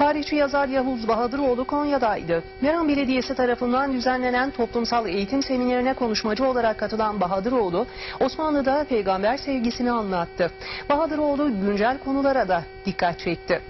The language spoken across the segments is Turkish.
Tarihçi yazar Yavuz Bahadıroğlu Konya'daydı. Meram Belediyesi tarafından düzenlenen toplumsal eğitim seminerine konuşmacı olarak katılan Bahadıroğlu, Osmanlı'da peygamber sevgisini anlattı. Bahadıroğlu güncel konulara da dikkat çekti.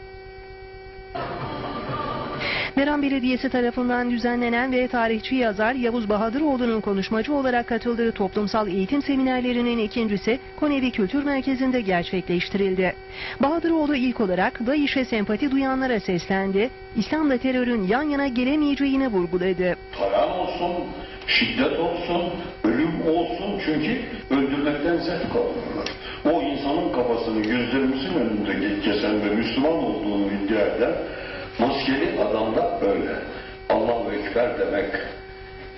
Meram Belediyesi tarafından düzenlenen ve tarihçi yazar Yavuz Bahadıroğlu'nun konuşmacı olarak katıldığı toplumsal eğitim seminerlerinin ikincisi Konevi Kültür Merkezi'nde gerçekleştirildi. Bahadıroğlu ilk olarak DAEŞ'e sempati duyanlara seslendi, İslam'la terörün yan yana gelemeyeceğini vurguladı. Talan olsun, şiddet olsun, ölüm olsun çünkü öldürmekten zevk alıyorlar. O insanın kafasını gözlerimizin önünde kesen ve Müslüman olduğunu iddia eden adam da öyle. Allahu Ekber demek,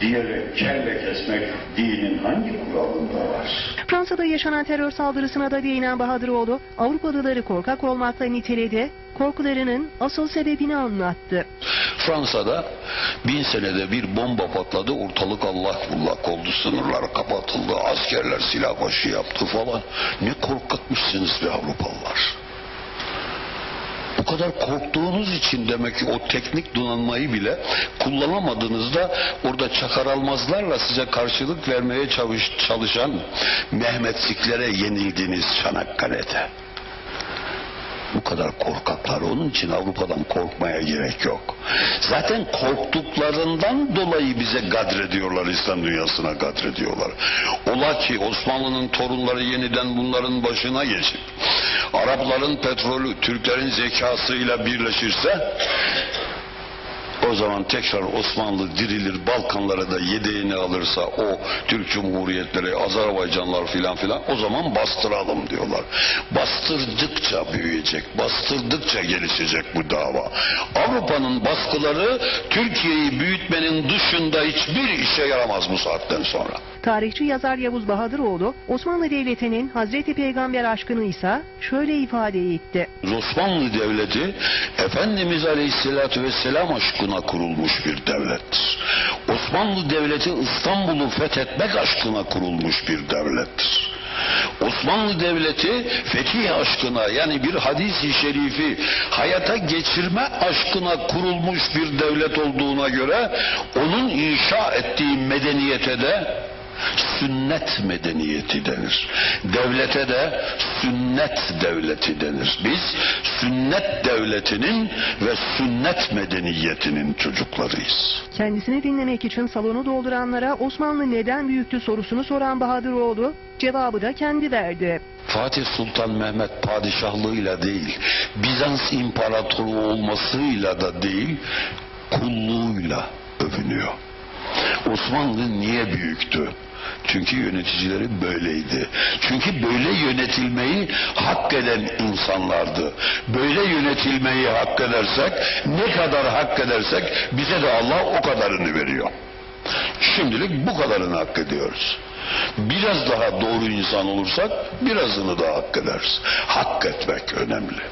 diyerek kelle kesmek dinin hangi kuralında var? Fransa'da yaşanan terör saldırısına da değinen Bahadıroğlu, Avrupalıları korkak olmakla niteledi, korkularının asıl sebebini anlattı. Fransa'da bin senede bir bomba patladı, ortalık Allah kullak oldu, sınırlar kapatıldı, askerler silah başı yaptı falan. Ne korkakmışsınız be Avrupalılar. Kadar korktuğunuz için demek ki o teknik donanmayı bile kullanamadığınızda orada çakar almazlarla size karşılık vermeye çalış- çalışan Mehmetçiklere yenildiniz Çanakkale'de. Bu kadar korkaklar. Onun için Avrupa'dan korkmaya gerek yok. Zaten korktuklarından dolayı bize gadrediyorlar, İslam dünyasına gadrediyorlar. Ola ki Osmanlı'nın torunları yeniden bunların başına geçip Arapların petrolü Türklerin zekasıyla birleşirse o zaman tekrar Osmanlı dirilir, Balkanlara da yedeğini alırsa o Türk Cumhuriyetleri, Azerbaycanlar filan filan o zaman bastıralım diyorlar. Bastırdıkça büyüyecek, bastırdıkça gelişecek bu dava. Avrupa'nın baskıları Türkiye'yi büyütmenin dışında hiçbir işe yaramaz bu saatten sonra. Tarihçi yazar Yavuz Bahadıroğlu, Osmanlı Devleti'nin Hazreti Peygamber aşkını ise şöyle ifade etti. Osmanlı Devleti Efendimiz Aleyhisselatü Vesselam aşkına kurulmuş bir devlettir. Osmanlı Devleti İstanbul'u fethetmek aşkına kurulmuş bir devlettir. Osmanlı Devleti fetih aşkına yani bir hadis-i şerifi hayata geçirme aşkına kurulmuş bir devlet olduğuna göre onun inşa ettiği medeniyete de sünnet medeniyeti denir. Devlete de sünnet devleti denir. Biz sünnet devletinin ve sünnet medeniyetinin çocuklarıyız. Kendisini dinlemek için salonu dolduranlara Osmanlı neden büyüktü sorusunu soran Bahadıroğlu, cevabı da kendi verdi. Fatih Sultan Mehmet padişahlığıyla değil, Bizans imparatoru olmasıyla da değil, kulluğuyla övünüyor. Osmanlı niye büyüktü? Çünkü yöneticileri böyleydi. Çünkü böyle yönetilmeyi hak eden insanlardı. Böyle yönetilmeyi hak edersek, ne kadar hak edersek bize de Allah o kadarını veriyor. Şimdilik bu kadarını hak ediyoruz. Biraz daha doğru insan olursak birazını da hak ederiz. Hak etmek önemli.